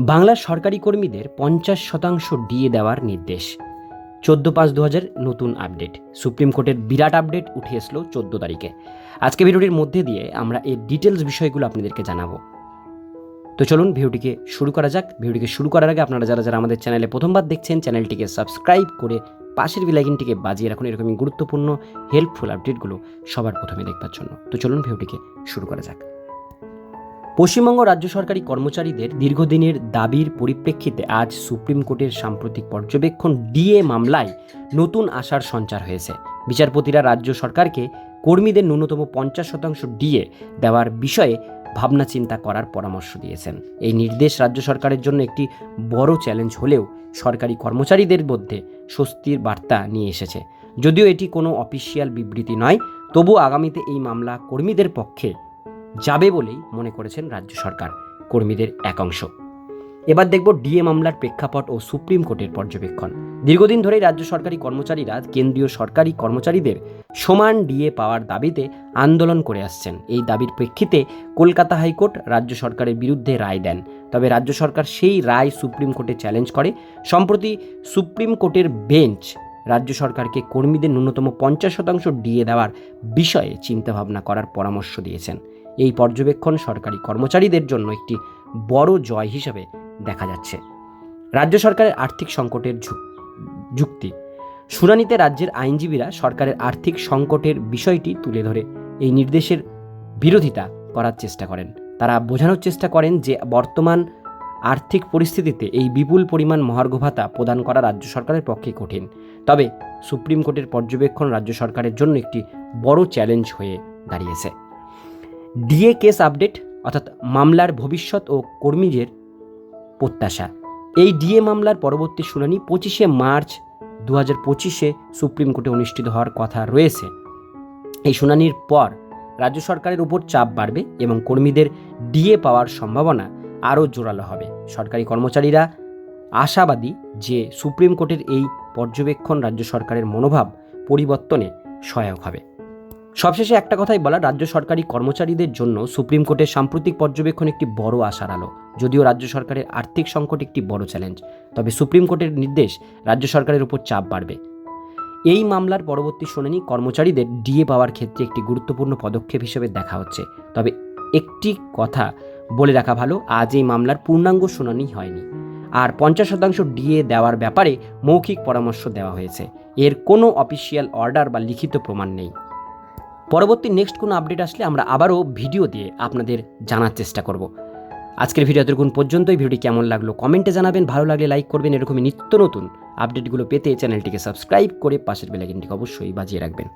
বাংলার সরকারি কর্মীদের পঞ্চাশ শতাংশ ডিএ দেওয়ার নির্দেশ। চোদ্দ পাঁচ দু হাজার নতুন আপডেট। সুপ্রিম কোর্টের বিরাট আপডেট উঠে আসলো চোদ্দ তারিখে। আজকে ভিডিওটির মধ্যে দিয়ে আমরা এর ডিটেলস বিষয়গুলো আপনাদেরকে জানাব। তো চলুন ভিডিওটিকে শুরু করা যাক। ভিডিওটিকে শুরু করার আগে আপনারা যারা যারা আমাদের চ্যানেলে প্রথমবার দেখছেন, চ্যানেলটিকে সাবস্ক্রাইব করে পাশের বিলাইকিনটিকে বাজিয়ে রাখুন। এরকমই গুরুত্বপূর্ণ হেল্পফুল আপডেটগুলো সবার প্রথমে দেখবার জন্য। তো চলুন ভিডিওটিকে শুরু করা যাক। পশ্চিমবঙ্গ রাজ্য সরকারি কর্মচারীদের দীর্ঘদিনের দাবির পরিপ্রেক্ষিতে আজ সুপ্রিম কোর্টের সাম্প্রতিক পর্যবেক্ষণ ডিএ মামলায় নতুন আশার সঞ্চার হয়েছে। বিচারপতিরা রাজ্য সরকারকে কর্মীদের ন্যূনতম পঞ্চাশ শতাংশ ডিএ দেওয়ার বিষয়ে ভাবনা চিন্তা করার পরামর্শ দিয়েছেন। এই নির্দেশ রাজ্য সরকারের জন্য একটি বড় চ্যালেঞ্জ হলেও সরকারি কর্মচারীদের মধ্যে স্বস্তির বার্তা নিয়ে এসেছে। যদিও এটি কোনো অফিসিয়াল বিবৃতি নয় তবু আগামীতে এই মামলা কর্মীদের পক্ষে যাবে বলেই মনে করেছেন রাজ্য সরকার, কর্মীদের একাংশ এবার দেখব ডিএ মামলার প্রেক্ষাপট ও সুপ্রিম কোর্টের পর্যবেক্ষণ। দীর্ঘদিন ধরেই রাজ্য সরকারি কর্মচারীরা কেন্দ্রীয় সরকারি কর্মচারীদের সমান ডিএ পাওয়ার দাবিতে আন্দোলন করে আসছেন। এই দাবির প্রেক্ষিতে কলকাতা হাইকোর্ট রাজ্য সরকারের বিরুদ্ধে রায় দেন। তবে রাজ্য সরকার সেই রায় সুপ্রিম কোর্টে চ্যালেঞ্জ করে। সম্প্রতি সুপ্রিম কোর্টের বেঞ্চ রাজ্য সরকারকে কর্মীদের ন্যূনতম পঞ্চাশ শতাংশ ডিএ দেওয়ার বিষয়ে চিন্তাভাবনা করার পরামর্শ দিয়েছেন। এই পর্যবেক্ষণ সরকারি কর্মচারীদের জন্য একটি বড় জয় হিসাবে দেখা যাচ্ছে। রাজ্য সরকারের আর্থিক সংকটের যুক্তি। শুনানিতে রাজ্যের আইনজীবীরা সরকারের আর্থিক সংকটের বিষয়টি তুলে ধরে এই নির্দেশের বিরোধিতা করার চেষ্টা করেন। তারা বোঝানোর চেষ্টা করেন যে বর্তমান আর্থিক পরিস্থিতিতে এই বিপুল পরিমাণ মহার্ঘ ভাতা প্রদান করা রাজ্য সরকারের পক্ষে কঠিন। তবে সুপ্রিম কোর্টের পর্যবেক্ষণ রাজ্য সরকারের জন্য একটি বড় চ্যালেঞ্জ হয়ে দাঁড়িয়েছে। ডিএ কেস আপডেট, অর্থাৎ মামলার ভবিষ্যৎ ও কর্মীদের প্রত্যাশা। এই ডিএ মামলার পরবর্তী শুনানি পঁচিশে মার্চ দু হাজার পঁচিশে সুপ্রিম কোর্টে অনুষ্ঠিত হওয়ার কথা রয়েছে। এই শুনানির পর রাজ্য সরকারের উপর চাপ বাড়বে এবং কর্মীদের ডিএ পাওয়ার সম্ভাবনা আরও জোরালো হবে। সরকারি কর্মচারীরা আশাবাদী যে সুপ্রিম কোর্টের এই পর্যবেক্ষণ রাজ্য সরকারের মনোভাব পরিবর্তনে সহায়ক হবে। সবশেষে একটা কথাই বলা রাজ্য সরকারি কর্মচারীদের জন্য সুপ্রিম কোর্টের সাম্প্রতিক পর্যবেক্ষণ একটি বড় আশার আলো। যদিও রাজ্য সরকারের আর্থিক সংকট একটি বড় চ্যালেঞ্জ, তবে সুপ্রিম কোর্টের নির্দেশ রাজ্য সরকারের উপর চাপ বাড়বে। এই মামলার পরবর্তী শুনানি কর্মচারীদের ডিএ পাওয়ার ক্ষেত্রে একটি গুরুত্বপূর্ণ পদক্ষেপ হিসেবে দেখা হচ্ছে। তবে একটি কথা বলে রাখা ভালো, আজ এই মামলার পূর্ণাঙ্গ শুনানি হয়নি। আর পঞ্চাশ শতাংশ ডিএ দেওয়ার ব্যাপারে মৌখিক পরামর্শ দেওয়া হয়েছে। এর কোনো অফিসিয়াল অর্ডার বা লিখিত প্রমাণ নেই। পরবর্তী নেক্সট কোনো আপডেট আসলে আমরা আবারও ভিডিও দিয়ে আপনাদের জানার চেষ্টা করব। আজকের ভিডিও এতক্ষণ পর্যন্তই। ভিডিওটি কেমন লাগল কমেন্টে জানাবেন। ভালো লাগলে লাইক করবেন। এরকমই নিত্য নতুন আপডেটগুলো পেতে চ্যানেলটিকে সাবস্ক্রাইব করে পাশের বেলাইকনটিকে অবশ্যই বাজিয়ে রাখবেন।